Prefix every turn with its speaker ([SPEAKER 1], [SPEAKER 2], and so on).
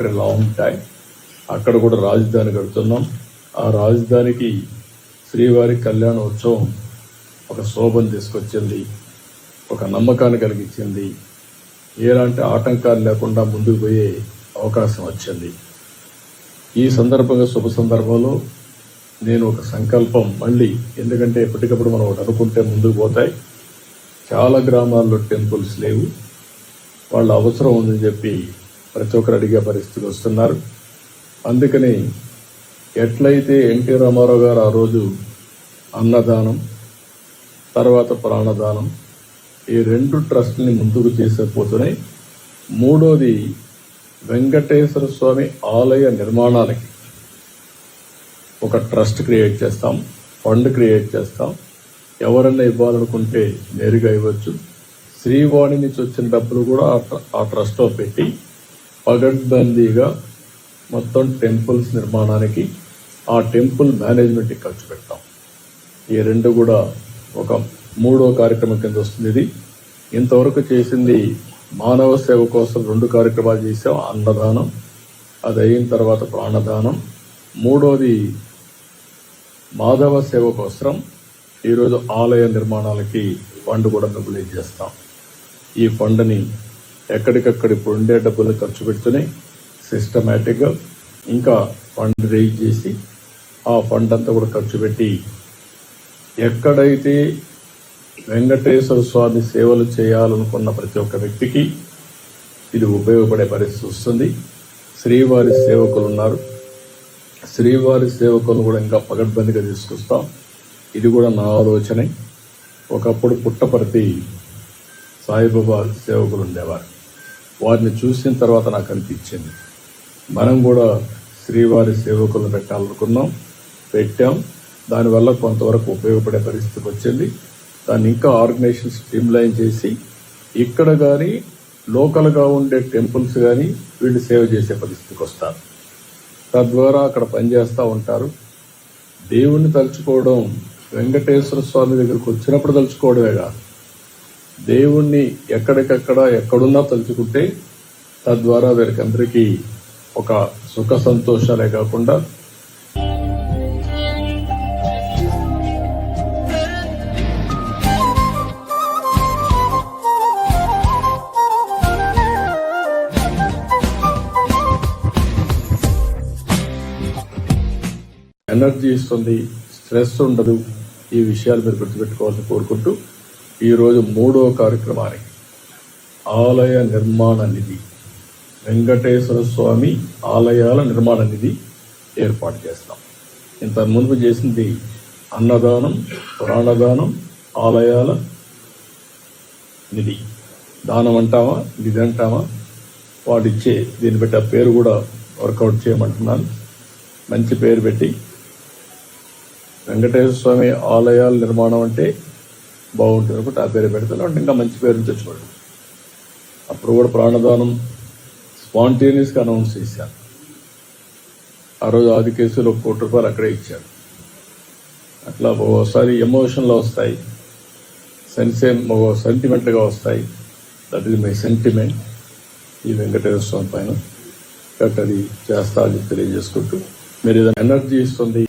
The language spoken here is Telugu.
[SPEAKER 1] ఆఫ్టర్ ఎ లాంగ్ టైం అక్కడ కూడా రాజధాని కడుతున్నాం. ఆ రాజధానికి శ్రీవారి కళ్యాణోత్సవం ఒక శోభను తీసుకొచ్చింది. ఒక నమ్మకాన్ని కలిగించింది. ఎలాంటి ఆటంకాలు లేకుండా ముందుకు పోయే అవకాశం వచ్చింది. ఈ సందర్భంగా శుభ సందర్భంలో నేను ఒక సంకల్పం మళ్ళీ ఎందుకంటే ఎప్పటికప్పుడు మనం ఒకటి అనుకుంటే ముందుకు పోతాయి. చాలా గ్రామాల్లో టెంపుల్స్ లేవు. వాళ్ళ అవసరం ఉందని చెప్పి ప్రతి ఒక్కరు అడిగే పరిస్థితికి వస్తున్నారు. అందుకని ఎట్లయితే ఎన్టీ రామారావు గారు ఆ రోజు అన్నదానం తర్వాత ప్రాణదానం ఈ రెండు ట్రస్ట్ని ముందుకు తీసుకుపోతున్నాయి మూడోది వెంకటేశ్వర స్వామి ఆలయ నిర్మాణానికి ఒక ట్రస్ట్ క్రియేట్ చేస్తాం ఫండ్ క్రియేట్ చేస్తాం. ఎవరన్నా ఇవ్వాలనుకుంటే నేరుగా ఇవ్వచ్చు. శ్రీవాణి నుంచి వచ్చిన డబ్బులు కూడా ఆ ట్ర- ఆ ట్రస్ట్లో పెట్టి పగడ్బందీగా మొత్తం టెంపుల్స్ నిర్మాణానికి ఆ టెంపుల్ మేనేజ్మెంట్కి ఖర్చు పెడతాం ఈ రెండు కూడా ఒక మూడో కార్యక్రమం కింద వస్తుంది ఇది. ఇంతవరకు చేసింది మానవ సేవ కోసం రెండు కార్యక్రమాలు చేసాం అన్నదానం అది అయిన తర్వాత ప్రాణదానం. మూడోది మాధవ సేవ కోసం ఈరోజు ఆలయ నిర్మాణాలకి ఫండ్ కూడా డబ్బులు చేస్తాం. ఈ ఫండ్ని ఎక్కడికక్కడ ఇప్పుడు ఉండే డబ్బులు ఖర్చు పెడుతూనే సిస్టమేటిక్గా ఇంకా ఫండ్ రేజ్ చేసి ఆ ఫండ్ అంతా కూడా ఖర్చు పెట్టి ఎక్కడైతే వెంకటేశ్వర స్వామి సేవలు చేయాలనుకున్న ప్రతి ఒక్క వ్యక్తికి ఇది ఉపయోగపడే పరిస్థితి వస్తుంది. శ్రీవారి సేవకులు ఉన్నారు. శ్రీవారి సేవకులను కూడా ఇంకా పగడ్బందీగా తీసుకొస్తాం. ఇది కూడా నా ఆలోచనే. ఒకప్పుడు పుట్టపర్తి సాయిబాబా సేవకులు ఉండేవారు. వారిని చూసిన తర్వాత నాకు అనిపించింది. మనం కూడా శ్రీవారి సేవకులను పెట్టాలనుకున్నాం పెట్టాం. దానివల్ల కొంతవరకు ఉపయోగపడే పరిస్థితికి వచ్చింది. దాన్ని ఇంకా ఆర్గనైజేషన్ స్ట్రీమ్లైన్ చేసి ఇక్కడ కానీ లోకల్గా ఉండే టెంపుల్స్ కానీ వీళ్ళు సేవ చేసే పరిస్థితికి వస్తారు. తద్వారా అక్కడ పనిచేస్తూ ఉంటారు. దేవుణ్ణి తలుచుకోవడం వెంకటేశ్వర స్వామి దగ్గరికి వచ్చినప్పుడు తలుచుకోవడమే కాదు. దేవుణ్ణి ఎక్కడికక్కడ ఎక్కడున్నా తలుచుకుంటే తద్వారా వీరికందరికీ ఒక సుఖ సంతోషాలే కాకుండా ఎనర్జీ ఇస్తుంది స్ట్రెస్ ఉండదు. ఈ విషయాలు మీరు గుర్తుపెట్టుకోవాలని కోరుకుంటూ ఈరోజు మూడో కార్యక్రమానికి ఆలయ నిర్మాణ నిధి. వెంకటేశ్వర స్వామి ఆలయాల నిర్మాణ నిధి ఏర్పాటు చేస్తాం. ఇంత ముందు చేసింది అన్నదానం ప్రాణదానం ఆలయాల నిధి. దానం అంటామా నిధి అంటామా? వాటిచ్చే దీన్ని బట్టి ఆ పేరు కూడా వర్కౌట్ చేయమంటున్నాను. మంచి పేరు పెట్టి వెంకటేశ్వర స్వామి ఆలయాల నిర్మాణం అంటే బాగుంటుంది అనుకుంటే ఆ పేరు పెడతాను. అంటే ఇంకా మంచి పేరు తెచ్చుకోండి అప్పుడు కూడా ప్రాణదానం స్పాంటేనియస్గా అనౌన్స్ చేశాను ఆ రోజు ఆది కేసులో ఒక కోటి రూపాయలు అక్కడే ఇచ్చాడు అట్లా ఒక్కోసారి ఎమోషన్లో వస్తాయి. సెన్సే సెంటిమెంట్గా వస్తాయి. That is my sentiment. ఈ వెంకటేశ్వర స్వామి పైన. కట్ అది చేస్తా అని తెలియజేసుకుంటూ మీరు ఏదైనా ఎనర్జీ ఇస్తుంది.